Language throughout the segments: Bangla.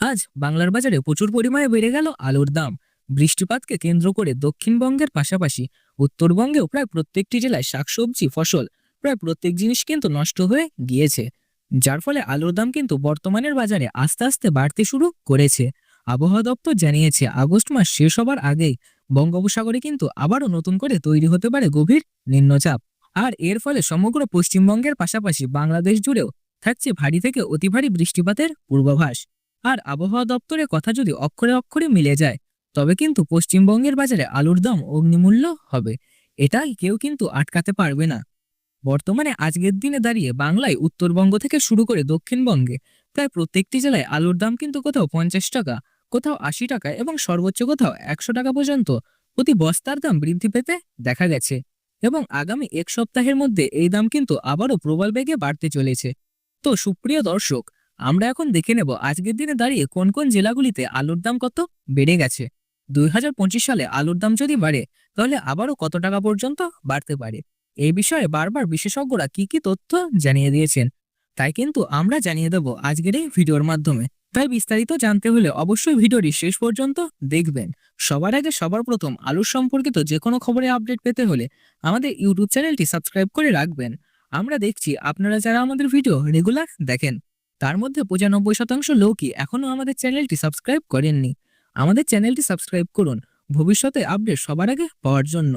আজ বাংলার বাজারে প্রচুর পরিমাণে বেড়ে গেল আলুর দাম। বৃষ্টিপাতকে কেন্দ্র করে দক্ষিণবঙ্গের পাশাপাশি উত্তরবঙ্গেও প্রায় প্রত্যেকটি জেলায় শাকসবজি ফসল, প্রায় প্রত্যেক জিনিস কিন্তু নষ্ট হয়ে গিয়েছে। যার ফলে আলুর দাম কিন্তু বর্তমানের বাজারে আস্তে আস্তে বাড়তে শুরু করেছে। আবহাওয়া দপ্তর জানিয়েছে, আগস্ট মাস শেষ হবার আগেই বঙ্গোপসাগরে কিন্তু আবারও নতুন করে তৈরি হতে পারে গভীর নিম্নচাপ। আর এর ফলে সমগ্র পশ্চিমবঙ্গের পাশাপাশি বাংলাদেশ জুড়েও থাকছে ভারী থেকে অতি ভারী বৃষ্টিপাতের পূর্বাভাস। আর আবহাওয়া দপ্তরের কথা যদি অক্ষরে অক্ষরে মিলে যায়, তবে কিন্তু পশ্চিমবঙ্গের বাজারে আলুর দাম অগ্নিমূল্য হবে। এটাই কেউ কিন্তু আটকাতে পারবে না। বর্তমানে আজকের দিনে দাঁড়িয়ে বাংলায় উত্তরবঙ্গ থেকে শুরু করে দক্ষিণবঙ্গে প্রায় প্রত্যেকটি জেলায় আলুর দাম কিন্তু কোথাও পঞ্চাশ টাকা, কোথাও আশি টাকা এবং সর্বোচ্চ কোথাও একশো টাকা পর্যন্ত প্রতি বস্তার দাম বৃদ্ধি পেতে দেখা গেছে। এবং আগামী এক সপ্তাহের মধ্যে এই দাম কিন্তু আবারও প্রবল বেগে বাড়তে চলেছে। তো সুপ্রিয় দর্শক আমরা এখন দেখে নেব আজকের দিনে দাঁড়িয়ে কোন কোন জেলাগুলিতে আলুর দাম কত বেড়ে গেছে। দুই হাজার পঁচিশ সালে আলুর দাম যদি বাড়ে, তাহলে আবারও কত টাকা পর্যন্ত বাড়তে পারে? এই বিষয়ে বারবার বিশেষজ্ঞরা কি কি তথ্য জানিয়ে দিয়েছেন, তাই কিন্তু আমরা জানিয়ে দেব আজকের এই ভিডিওর মাধ্যমে। তাই বিস্তারিত জানতে হলে অবশ্যই ভিডিওটি শেষ পর্যন্ত দেখবেন। সবার আগে সবার প্রথম আলুর সম্পর্কিত যে কোনো খবরের আপডেট পেতে হলে আমাদের ইউটিউব চ্যানেলটি সাবস্ক্রাইব করে রাখবেন। আমরা দেখছি আপনারা যারা আমাদের ভিডিও রেগুলার দেখেন। তার মধ্যে পঁচানব্বই শতাংশ লোকই এখনও আমাদের চ্যানেলটি সাবস্ক্রাইব করেননি। আমাদের চ্যানেলটি সাবস্ক্রাইব করুন। ভবিষ্যতে আপডেট সবার আগে পাওয়ার জন্য।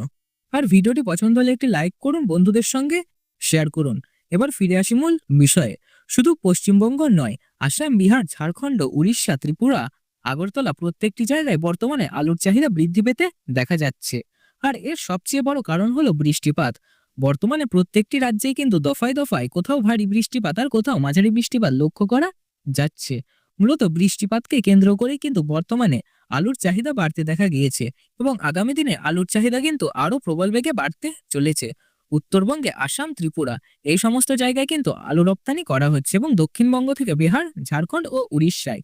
আর ভিডিওটি পছন্দ হলে একটি লাইক করুন, বন্ধুদের সঙ্গে শেয়ার করুন। এবার ফিরে আসি মূল বিষয়ে। শুধু পশ্চিমবঙ্গ নয়, আসাম, বিহার, ঝাড়খণ্ড, উড়িষ্যা, ত্রিপুরা, আগরতলা প্রত্যেকটি জায়গায় বর্তমানে আলুর চাহিদা বৃদ্ধি পেতে দেখা যাচ্ছে। আর এর সবচেয়ে বড় কারণ হলো বৃষ্টিপাত। বর্তমানে প্রত্যেকটি রাজ্যেই কিন্তু দফায় দফায় কোথাও ভারী বৃষ্টিপাত আর কোথাও মাঝারি বৃষ্টিপাত লক্ষ্য করা যাচ্ছে। মূলত বৃষ্টিপাতকে কেন্দ্র করেই কিন্তু বর্তমানে আলুর চাহিদা বাড়তে দেখা গিয়েছে এবং আগামী দিনে আলুর চাহিদা কিন্তু আরও প্রবল বেগে বাড়তে চলেছে। উত্তরবঙ্গে আসাম, ত্রিপুরা এই সমস্ত জায়গায় কিন্তু আলু রপ্তানি করা হচ্ছে এবং দক্ষিণবঙ্গ থেকে বিহার, ঝাড়খণ্ড ও উড়িষ্যায়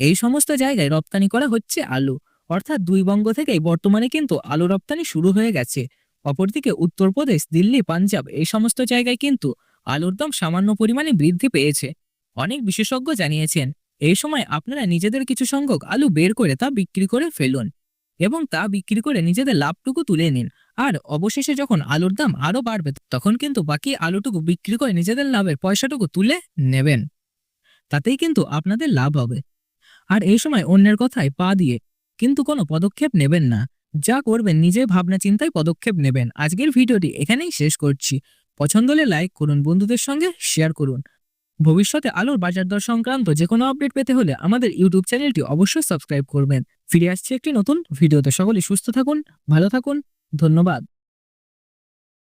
এই সমস্ত জায়গায় রপ্তানি করা হচ্ছে আলু। অর্থাৎ দুই বঙ্গ থেকেই বর্তমানে কিন্তু আলু রপ্তানি শুরু হয়ে গেছে। অপরদিকে উত্তরপ্রদেশ, দিল্লি, পাঞ্জাব এই সমস্ত জায়গায় কিন্তু আলুর দাম সামান্য পরিমাণে বৃদ্ধি পেয়েছে। অনেক বিশেষজ্ঞ জানিয়েছেন, এই সময় আপনারা নিজেদের কিছু সংখ্যক আলু বের করে তা বিক্রি করে ফেলুন এবং তা বিক্রি করে নিজেদের লাভটুকু তুলে নিন। আর অবশেষে যখন আলুর দাম আরও বাড়বে, তখন কিন্তু বাকি আলুটুকু বিক্রি করে নিজেদের লাভের পয়সাটুকু তুলে নেবেন। তাতেই কিন্তু আপনাদের লাভ হবে। আর এই সময় অন্যের কথায় পা দিয়ে কিন্তু কোনো পদক্ষেপ নেবেন না। যা করবেন নিজে ভাবনা চিন্তায় পদক্ষেপ নেবেন। আজকের ভিডিওটি এখানেই শেষ করছি। পছন্দ হলে লাইক করুন, বন্ধুদের সঙ্গে শেয়ার করুন। ভবিষ্যতে আলোর বাজার দর সংক্রান্ত যে কোনো আপডেট পেতে হলে আমাদের ইউটিউব চ্যানেলটি অবশ্যই সাবস্ক্রাইব করবেন। ফিরে আসছে একটি নতুন ভিডিওতে। সকলে সুস্থ থাকুন, ভালো থাকুন, ধন্যবাদ।